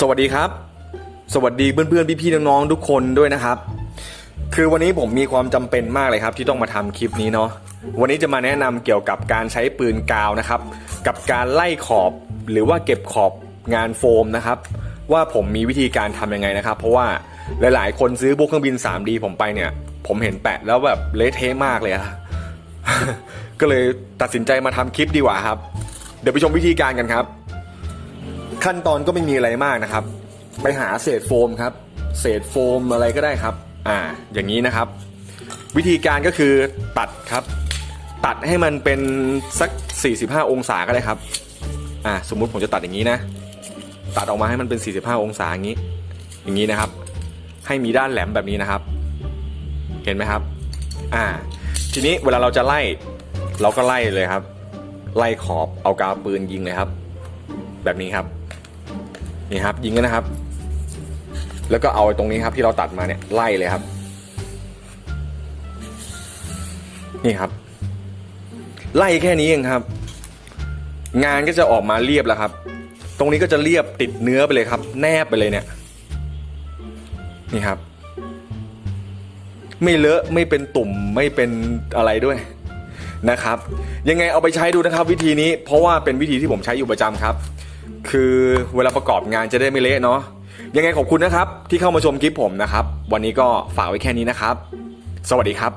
สวัสดีครับ สวัสดีเพื่อนๆพี่ๆน้องๆทุกคนด้วยนะครับ คือวันนี้ผมมีความจำเป็นมากเลยครับ ที่ต้องมาทำคลิปนี้เนาะวันนี้จะมาแนะนำเกี่ยวกับการใช้ปืนกาวนะครับ กับการไล่ขอบหรือว่าเก็บขอบงานโฟมนะครับ ว่าผมมีวิธีการทำยังไงนะครับ เพราะว่าหลายๆ คนซื้อพวกเครื่องบิน 3D ผมไปเนี่ย ผมเห็นแปะแล้วแบบเละเทะมากเลยอะก็เลยตัดสินใจมาทำคลิปดีกว่าครับ เดี๋ยวไปชมวิธีการกันครับ ขั้นตอนก็ไม่มีอะไรมากนะครับ ไปหาเศษโฟมครับ เศษโฟมอะไรก็ได้ครับ อ่า อย่างนี้นะครับ วิธีการก็คือตัดครับ ตัดให้มันเป็นสัก 45 องศาก็ได้ครับ อ่า สมมุติผมจะตัดอย่างนี้นะ ตัดออกมาให้มันเป็น 45 องศาอย่างนี้ อย่างนี้นะครับ ให้มีด้านแหลมแบบนี้นะครับ เห็นไหมครับ อ่า ทีนี้เวลาเราจะไล่ เราก็ไล่เลยครับ ไล่ขอบเอากาวปืนยิงเลยครับ แบบนี้ครับ นี่ครับ ยิงกันนะครับ แล้วก็เอาตรงนี้ครับที่เราตัดมาเนี่ยไล่เลยครับ นี่ครับ ไล่แค่นี้เองครับ งานก็จะออกมาเรียบแล้วครับ ตรงนี้ก็จะเรียบติดเนื้อไปเลยครับ แนบไปเลยเนี่ย นี่ครับ ไม่เลอะไม่เป็นตุ่มไม่เป็นอะไรด้วยนะครับ ยังไงเอาไปใช้ดูนะครับ วิธีนี้เพราะว่าเป็นวิธีที่ผมใช้อยู่ประจำครับ คือเวลาประกอบงานจะได้ไม่เละเนาะยังไงขอบคุณนะครับ ที่เข้ามาชมคลิปผมนะครับ วันนี้ก็ฝากไว้แค่นี้นะครับ สวัสดีครับ